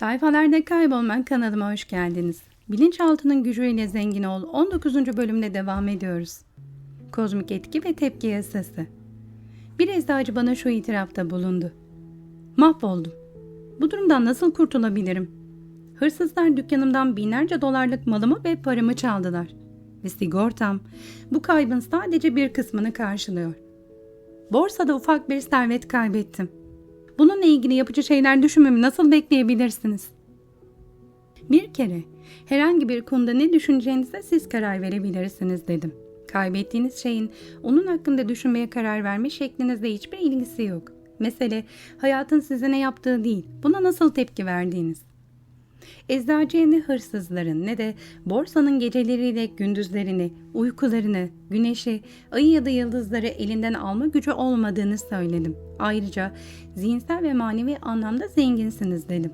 Sayfalarda kaybolmak kanalıma hoş geldiniz. Bilinçaltının gücüyle zengin ol 19. bölümde devam ediyoruz. Kozmik etki ve tepki yasası. Bir eczacı bana şu itirafta bulundu. Mahvoldum. Bu durumdan nasıl kurtulabilirim? Hırsızlar dükkanımdan binlerce dolarlık malımı ve paramı çaldılar. Ve sigortam bu kaybın sadece bir kısmını karşılıyor. Borsada ufak bir servet kaybettim. Bununla ilgili yapıcı şeyler düşünmemi nasıl bekleyebilirsiniz? Bir kere herhangi bir konuda ne düşüneceğinize siz karar verebilirsiniz dedim. Kaybettiğiniz şeyin onun hakkında düşünmeye karar verme şeklinizle hiçbir ilgisi yok. Mesele hayatın size ne yaptığı değil, buna nasıl tepki verdiğiniz. Eczacıya ne hırsızların ne de borsanın geceleriyle gündüzlerini, uykularını, güneşi, ayı ya da yıldızları elinden alma gücü olmadığını söyledim. Ayrıca zihinsel ve manevi anlamda zenginsiniz dedim.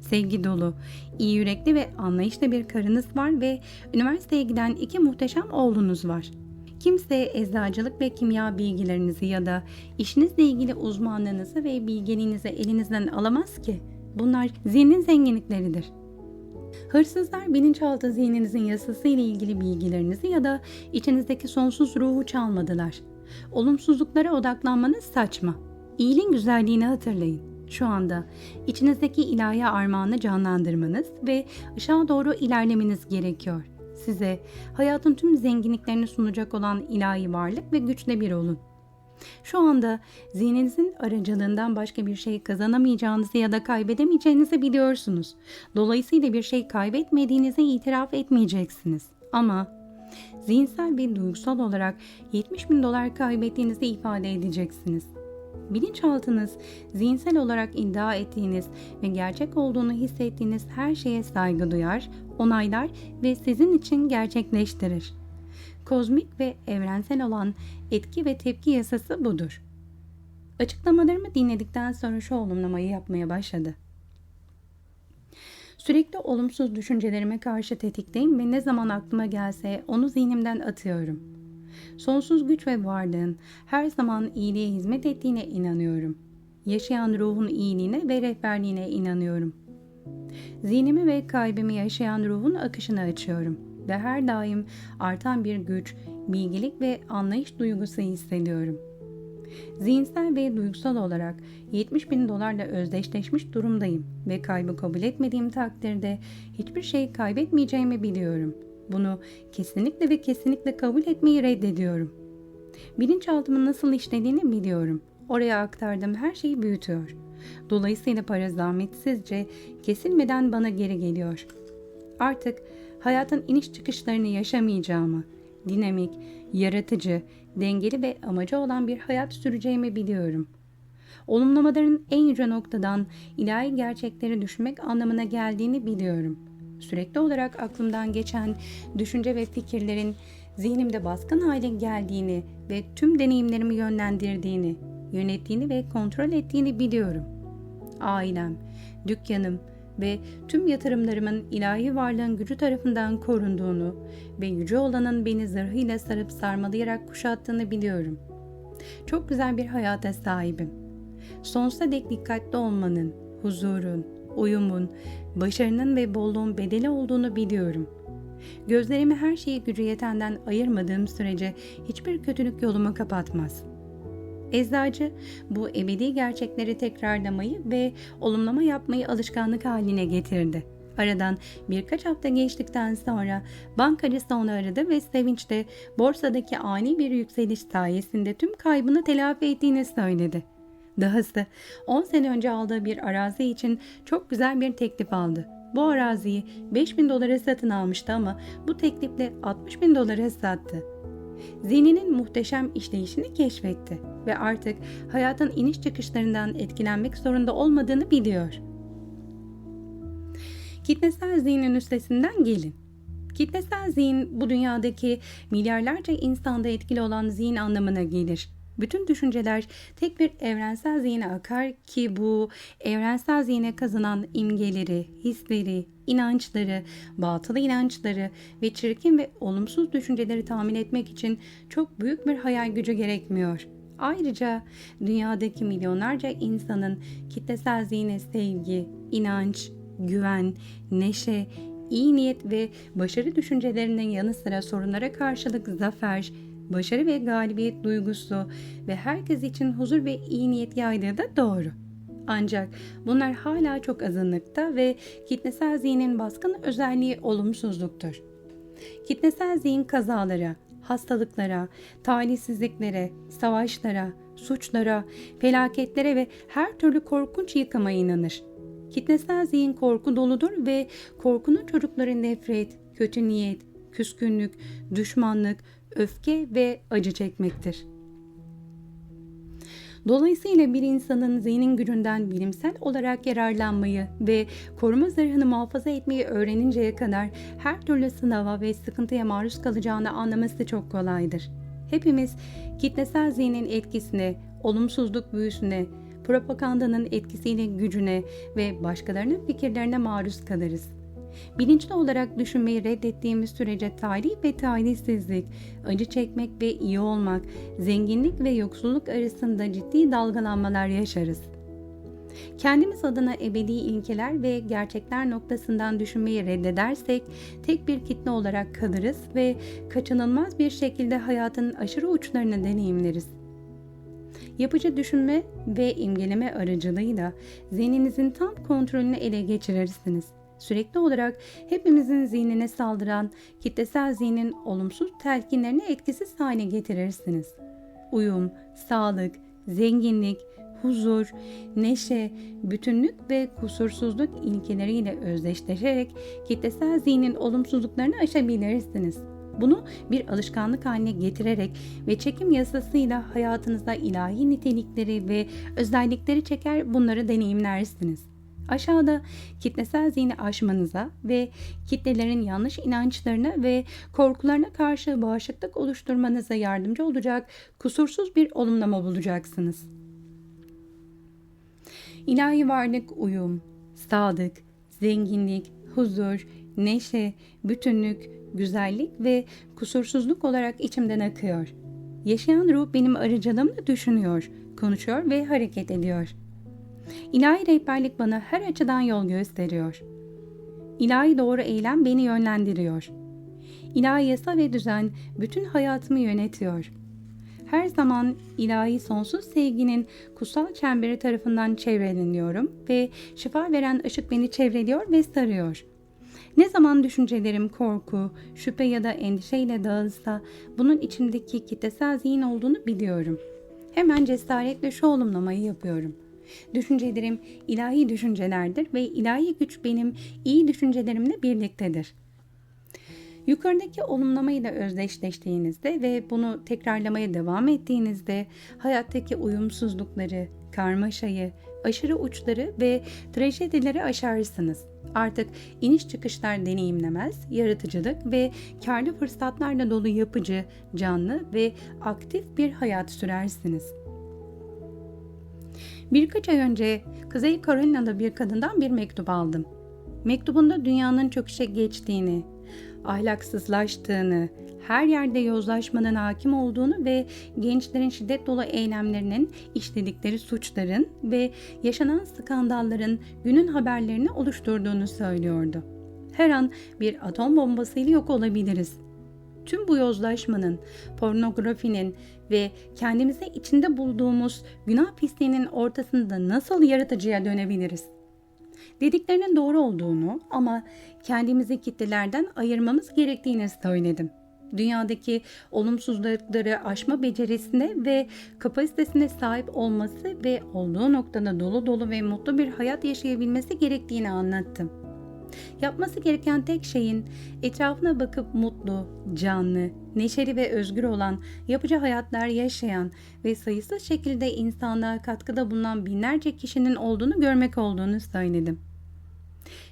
Sevgi dolu, iyi yürekli ve anlayışlı bir karınız var ve üniversiteye giden iki muhteşem oğlunuz var. Kimse eczacılık ve kimya bilgilerinizi ya da işinizle ilgili uzmanlığınızı ve bilgeliğinizi elinizden alamaz ki. Bunlar zihnin zenginlikleridir. Hırsızlar bilinçaltı zihninizin yasası ile ilgili bilgilerinizi ya da içinizdeki sonsuz ruhu çalmadılar. Olumsuzluklara odaklanmanız saçma. İyiliğin güzelliğini hatırlayın. Şu anda içinizdeki ilahi armağanı canlandırmanız ve ışığa doğru ilerlemeniz gerekiyor. Size hayatın tüm zenginliklerini sunacak olan ilahi varlık ve güçle bir olun. Şu anda zihninizin aracılığından başka bir şey kazanamayacağınızı ya da kaybedemeyeceğinizi biliyorsunuz. Dolayısıyla bir şey kaybetmediğinizi itiraf etmeyeceksiniz. Ama zihinsel ve duygusal olarak 70 bin dolar kaybettiğinizi ifade edeceksiniz. Bilinçaltınız zihinsel olarak iddia ettiğiniz ve gerçek olduğunu hissettiğiniz her şeye saygı duyar, onaylar ve sizin için gerçekleştirir. Kozmik ve evrensel olan etki ve tepki yasası budur. Açıklamalarımı dinledikten sonra şu olumlamayı yapmaya başladı. Sürekli olumsuz düşüncelerime karşı tetikteyim ve ne zaman aklıma gelse onu zihnimden atıyorum. Sonsuz güç ve varlığın her zaman iyiliğe hizmet ettiğine inanıyorum. Yaşayan ruhun iyiliğine ve rehberliğine inanıyorum. Zihnimi ve kalbimi yaşayan ruhun akışını açıyorum ve her daim artan bir güç, bilgilik ve anlayış duygusu hissediyorum. Zihinsel ve duygusal olarak 70 bin dolarla özdeşleşmiş durumdayım ve kaybı kabul etmediğim takdirde hiçbir şey kaybetmeyeceğimi biliyorum. Bunu kesinlikle ve kesinlikle kabul etmeyi reddediyorum. Bilinçaltımın nasıl işlediğini biliyorum. Oraya aktardığım her şeyi büyütüyor. Dolayısıyla para zahmetsizce, kesilmeden bana geri geliyor. Artık hayatın iniş çıkışlarını yaşamayacağımı, dinamik, yaratıcı, dengeli ve amacı olan bir hayat süreceğimi biliyorum. Olumlamaların en yüce noktadan ilahi gerçekleri düşünmek anlamına geldiğini biliyorum. Sürekli olarak aklımdan geçen düşünce ve fikirlerin zihnimde baskın hale geldiğini ve tüm deneyimlerimi yönlendirdiğini, yönettiğini ve kontrol ettiğini biliyorum. Ailem, dükkanım, ve tüm yatırımlarımın ilahi varlığın gücü tarafından korunduğunu ve yüce olanın beni zırhıyla sarıp sarmalayarak kuşattığını biliyorum. Çok güzel bir hayata sahibim. Sonsuza dek dikkatli olmanın, huzurun, uyumun, başarının ve bolluğun bedeli olduğunu biliyorum. Gözlerimi her şeyi gücü yetenden ayırmadığım sürece hiçbir kötülük yolumu kapatmaz.'' Eczacı bu ebedi gerçekleri tekrarlamayı ve olumlama yapmayı alışkanlık haline getirdi. Aradan birkaç hafta geçtikten sonra bankacısı onu aradı ve sevinçle borsadaki ani bir yükseliş sayesinde tüm kaybını telafi ettiğini söyledi. Dahası 10 sene önce aldığı bir arazi için çok güzel bir teklif aldı. Bu araziyi 5 bin dolara satın almıştı ama bu teklifle 60 bin dolara sattı. Zihninin muhteşem işleyişini keşfetti ve artık hayatın iniş çıkışlarından etkilenmek zorunda olmadığını biliyor. Kitlesel zihnin üstesinden gelin. Kitlesel zihin bu dünyadaki milyarlarca insanda etkili olan zihin anlamına gelir. Bütün düşünceler tek bir evrensel zihne akar ki bu evrensel zihne kazanan imgeleri, hisleri, inançları, batıl inançları ve çirkin ve olumsuz düşünceleri tahmin etmek için çok büyük bir hayal gücü gerekmiyor. Ayrıca dünyadaki milyonlarca insanın kitlesel zihne sevgi, inanç, güven, neşe, iyi niyet ve başarı düşüncelerinin yanı sıra sorunlara karşılık zafer, başarı ve galibiyet duygusu ve herkes için huzur ve iyi niyet yaydığı da doğru. Ancak bunlar hala çok azınlıkta ve kitlesel zihnin baskın özelliği olumsuzluktur. Kitlesel zihin kazalara, hastalıklara, talihsizliklere, savaşlara, suçlara, felaketlere ve her türlü korkunç yıkıma inanır. Kitlesel zihin korku doludur ve korkunun çocukların nefret, kötü niyet, küskünlük, düşmanlık, öfke ve acı çekmektir. Dolayısıyla bir insanın zihnin gücünden bilimsel olarak yararlanmayı ve koruma zırhını muhafaza etmeyi öğreninceye kadar her türlü sınava ve sıkıntıya maruz kalacağını anlaması çok kolaydır. Hepimiz kitlesel zihnin etkisine, olumsuzluk büyüsüne, propagandanın etkisiyle gücüne ve başkalarının fikirlerine maruz kalırız. Bilinçli olarak düşünmeyi reddettiğimiz sürece talih ve talihsizlik, acı çekmek ve iyi olmak, zenginlik ve yoksulluk arasında ciddi dalgalanmalar yaşarız. Kendimiz adına ebedi ilkeler ve gerçekler noktasından düşünmeyi reddedersek tek bir kitle olarak kalırız ve kaçınılmaz bir şekilde hayatın aşırı uçlarını deneyimleriz. Yapıcı düşünme ve imgeleme aracılığıyla zihninizin tam kontrolünü ele geçirirsiniz sürekli olarak hepimizin zihnine saldıran kitlesel zihnin olumsuz telkinlerini etkisiz hale getirirsiniz. Uyum, sağlık, zenginlik, huzur, neşe, bütünlük ve kusursuzluk ilkeleriyle özdeşleşerek kitlesel zihnin olumsuzluklarını aşabilirsiniz. Bunu bir alışkanlık haline getirerek ve çekim yasasıyla hayatınızda ilahi nitelikleri ve özellikleri çeker bunları deneyimlersiniz. Aşağıda kitlesel zihni aşmanıza ve kitlelerin yanlış inançlarına ve korkularına karşı bağışıklık oluşturmanıza yardımcı olacak kusursuz bir olumlama bulacaksınız. İlahi varlık uyum, sadık, zenginlik, huzur, neşe, bütünlük, güzellik ve kusursuzluk olarak içimden akıyor. Yaşayan ruh benim aracılığımla düşünüyor, konuşuyor ve hareket ediyor.'' İlahi rehberlik bana her açıdan yol gösteriyor. İlahi doğru eylem beni yönlendiriyor. İlahi yasa ve düzen bütün hayatımı yönetiyor. Her zaman ilahi sonsuz sevginin kutsal çemberi tarafından çevreleniyorum ve şifa veren ışık beni çevreliyor ve sarıyor. Ne zaman düşüncelerim korku, şüphe ya da endişeyle dağılsa bunun içindeki kitlesel zihin olduğunu biliyorum. Hemen cesaretle şu olumlamayı yapıyorum. Düşüncelerim ilahi düşüncelerdir ve ilahi güç benim iyi düşüncelerimle birliktedir. Yukarıdaki olumlamayla özdeşleştiğinizde ve bunu tekrarlamaya devam ettiğinizde hayattaki uyumsuzlukları, karmaşayı, aşırı uçları ve trajedileri aşarsınız. Artık iniş çıkışlar deneyimlemez, yaratıcılık ve karlı fırsatlarla dolu yapıcı, canlı ve aktif bir hayat sürersiniz.'' Birkaç ay önce Kuzey Carolina'da bir kadından bir mektup aldım. Mektubunda dünyanın çöküşe geçtiğini, ahlaksızlaştığını, her yerde yozlaşmanın hakim olduğunu ve gençlerin şiddet dolu eylemlerinin, işledikleri suçların ve yaşanan skandalların günün haberlerini oluşturduğunu söylüyordu. Her an bir atom bombasıyla yok olabiliriz. Tüm bu yozlaşmanın, pornografinin ve kendimize içinde bulduğumuz günah pisliğinin ortasında nasıl yaratıcıya dönebiliriz? Dediklerinin doğru olduğunu ama kendimizi kitlelerden ayırmamız gerektiğini söyledim. Dünyadaki olumsuzlukları aşma becerisine ve kapasitesine sahip olması ve olduğu noktada dolu dolu ve mutlu bir hayat yaşayabilmesi gerektiğini anlattım. Yapması gereken tek şeyin etrafına bakıp mutlu, canlı, neşeli ve özgür olan, yapıcı hayatlar yaşayan ve sayısız şekilde insanlığa katkıda bulunan binlerce kişinin olduğunu görmek olduğunu söyledim.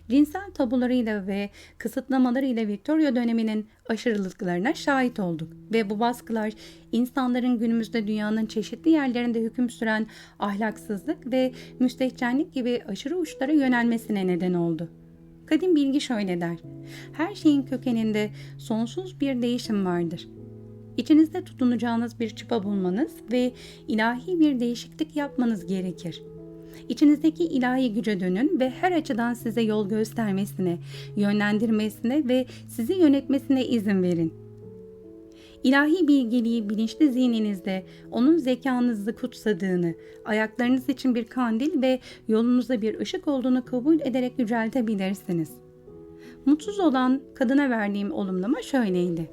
Cinsel tabularıyla ve kısıtlamalarıyla Victoria döneminin aşırılıklarına şahit olduk ve bu baskılar insanların günümüzde dünyanın çeşitli yerlerinde hüküm süren ahlaksızlık ve müstehcenlik gibi aşırı uçlara yönelmesine neden oldu. Kadim bilgi şöyle der. Her şeyin kökeninde sonsuz bir değişim vardır. İçinizde tutunacağınız bir çıpa bulmanız ve ilahi bir değişiklik yapmanız gerekir. İçinizdeki ilahi güce dönün ve her açıdan size yol göstermesine, yönlendirmesine ve sizi yönetmesine izin verin. İlahi bilgeliği bilinçli zihninizde onun zekanızı kutsadığını, ayaklarınız için bir kandil ve yolunuza bir ışık olduğunu kabul ederek yüceltebilirsiniz. Mutsuz olan kadına verdiğim olumlama şöyleydi.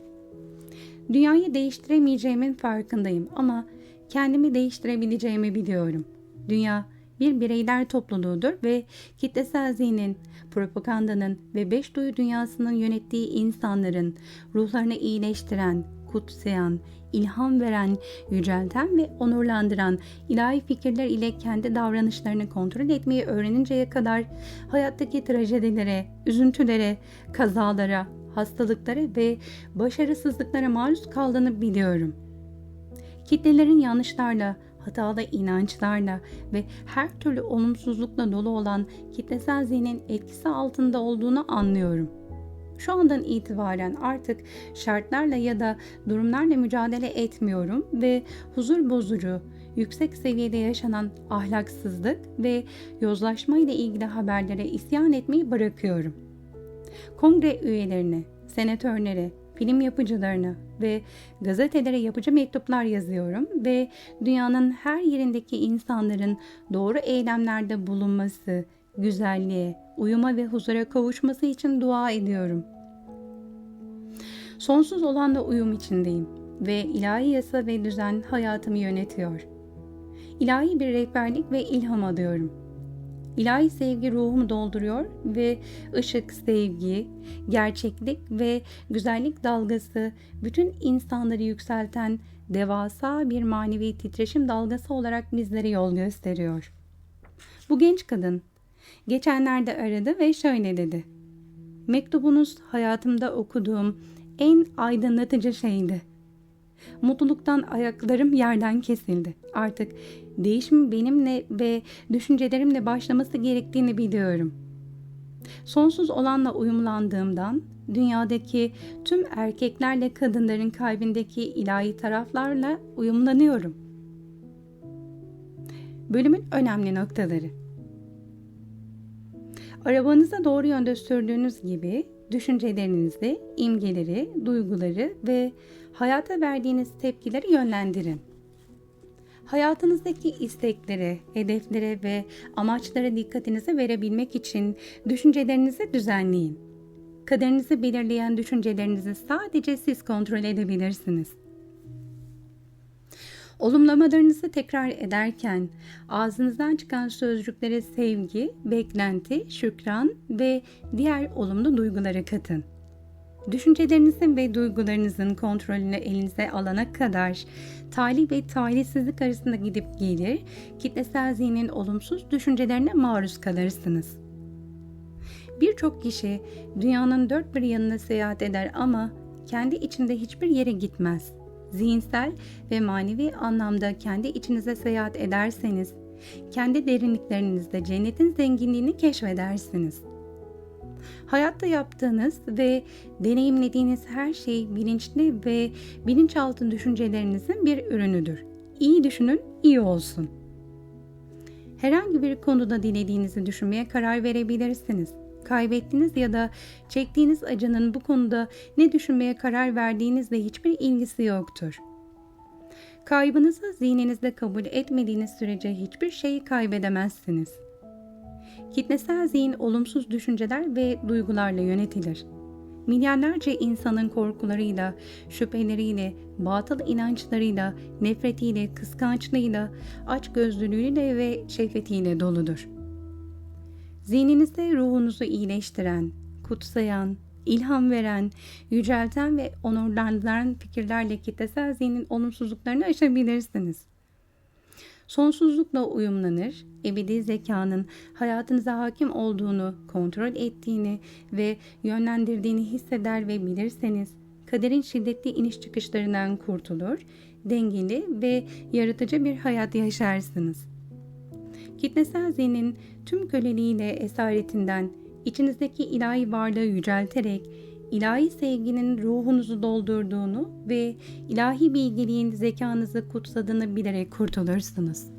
Dünyayı değiştiremeyeceğimin farkındayım ama kendimi değiştirebileceğimi biliyorum. Dünya bir bireyler topluluğudur ve kitlesel zihnin, propagandanın ve beş duyu dünyasının yönettiği insanların ruhlarını iyileştiren, kutsayan, ilham veren, yücelten ve onurlandıran ilahi fikirler ile kendi davranışlarını kontrol etmeyi öğreninceye kadar hayattaki trajedilere, üzüntülere, kazalara, hastalıklara ve başarısızlıklara maruz kaldığını biliyorum. Kitlelerin yanlışlarla, hatalı inançlarla ve her türlü olumsuzlukla dolu olan kitlesel zihnin etkisi altında olduğunu anlıyorum. Şu andan itibaren artık şartlarla ya da durumlarla mücadele etmiyorum ve huzur bozucu, yüksek seviyede yaşanan ahlaksızlık ve yozlaşma ile ilgili haberlere isyan etmeyi bırakıyorum. Kongre üyelerine, senatörlere, film yapıcılarına ve gazetelere yapıcı mektuplar yazıyorum ve dünyanın her yerindeki insanların doğru eylemlerde bulunması, güzelliğe, uyuma ve huzura kavuşması için dua ediyorum. Sonsuz olanla uyum içindeyim ve ilahi yasa ve düzen hayatımı yönetiyor. İlahi bir rehberlik ve ilham alıyorum. İlahi sevgi ruhumu dolduruyor ve ışık, sevgi, gerçeklik ve güzellik dalgası bütün insanları yükselten devasa bir manevi titreşim dalgası olarak bizlere yol gösteriyor. Bu genç kadın geçenlerde aradı ve şöyle dedi. Mektubunuz hayatımda okuduğum en aydınlatıcı şeydi. Mutluluktan ayaklarım yerden kesildi. Artık değişim benimle ve düşüncelerimle başlaması gerektiğini biliyorum. Sonsuz olanla uyumlandığımdan dünyadaki tüm erkeklerle kadınların kalbindeki ilahi taraflarla uyumlanıyorum. Bölümün önemli noktaları Arabanıza doğru yönde sürdüğünüz gibi düşüncelerinizi, imgeleri, duyguları ve hayata verdiğiniz tepkileri yönlendirin. Hayatınızdaki isteklere, hedeflere ve amaçlara dikkatinizi verebilmek için düşüncelerinizi düzenleyin. Kaderinizi belirleyen düşüncelerinizi sadece siz kontrol edebilirsiniz. Olumlamalarınızı tekrar ederken ağzınızdan çıkan sözcüklere sevgi, beklenti, şükran ve diğer olumlu duyguları katın. Düşüncelerinizin ve duygularınızın kontrolünü elinize alana kadar talih ve talihsizlik arasında gidip gelir, kitlesel zihnin olumsuz düşüncelerine maruz kalırsınız. Birçok kişi dünyanın dört bir yanına seyahat eder ama kendi içinde hiçbir yere gitmez. Zihinsel ve manevi anlamda kendi içinize seyahat ederseniz, kendi derinliklerinizde cennetin zenginliğini keşfedersiniz. Hayatta yaptığınız ve deneyimlediğiniz her şey bilinçli ve bilinçaltı düşüncelerinizin bir ürünüdür. İyi düşünün, iyi olsun. Herhangi bir konuda dilediğinizi düşünmeye karar verebilirsiniz. Kaybettiğiniz ya da çektiğiniz acının bu konuda ne düşünmeye karar verdiğinizle hiçbir ilgisi yoktur. Kaybınızı zihninizde kabul etmediğiniz sürece hiçbir şeyi kaybedemezsiniz.'' Kitlesel zihin olumsuz düşünceler ve duygularla yönetilir. Milyarlarca insanın korkularıyla, şüpheleriyle, batıl inançlarıyla, nefretiyle, kıskançlığıyla, açgözlülüğüyle ve şehvetiyle doludur. Zihninizde ruhunuzu iyileştiren, kutsayan, ilham veren, yücelten ve onurlandıran fikirlerle kitlesel zihnin olumsuzluklarını aşabilirsiniz sonsuzlukla uyumlanır, ebedi zekanın hayatınıza hakim olduğunu, kontrol ettiğini ve yönlendirdiğini hisseder ve bilirseniz, kaderin şiddetli iniş çıkışlarından kurtulur, dengeli ve yaratıcı bir hayat yaşarsınız. Kitlesel zihnin tüm köleliğiyle esaretinden içinizdeki ilahi varlığı yücelterek ilahi sevginin ruhunuzu doldurduğunu ve ilahi bilgeliğin zekanızı kutsadığını bilerek kurtulursunuz.